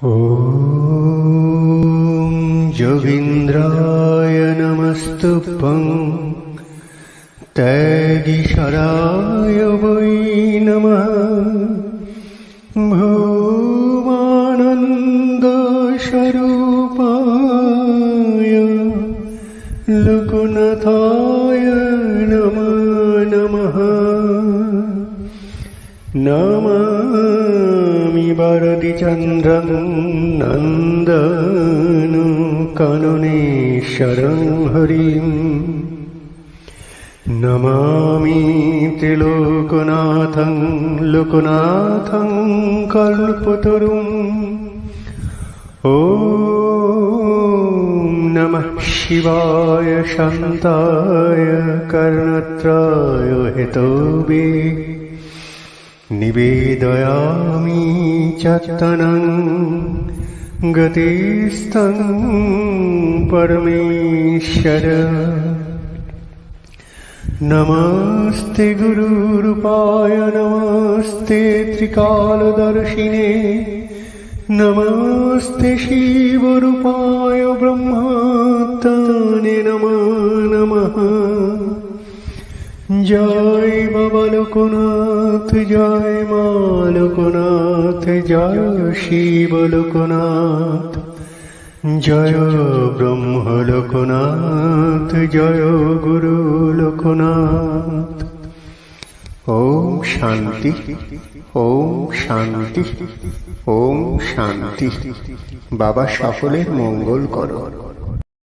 ॐ जोगीन्द्राय नमस्तुभ्यं तैगिशराय वै नमः। भूमानन्दस्वरूपाय लुकुनाथाय नमो নমি নমামি চন্দ্র নন্দ নন্দনু শরণ হরি নমি ত্রিলোকনাথ লোকনাথ কল্পতরু ও নম শিবায় শান্তায় কর্ণত্রায় হেতবে निवेदयामि चत्तनं गतिस्तं परमेश्वर नमस्ते गुरुरूपाय नमस्ते त्रिकालदर्शिने नमस्ते शिवरूपाय ब्रह्मात्मने नमो नमः জয় বাবা লোকনাথ জয় মা লোকনাথ জয় শিব লোকনাথ। জয় ব্রহ্ম লোকনাথ, জয় গুরু লোকনাথ। ওম শান্তি ওম শান্তি ওম শান্তি। বাবা সকলের মঙ্গল করো।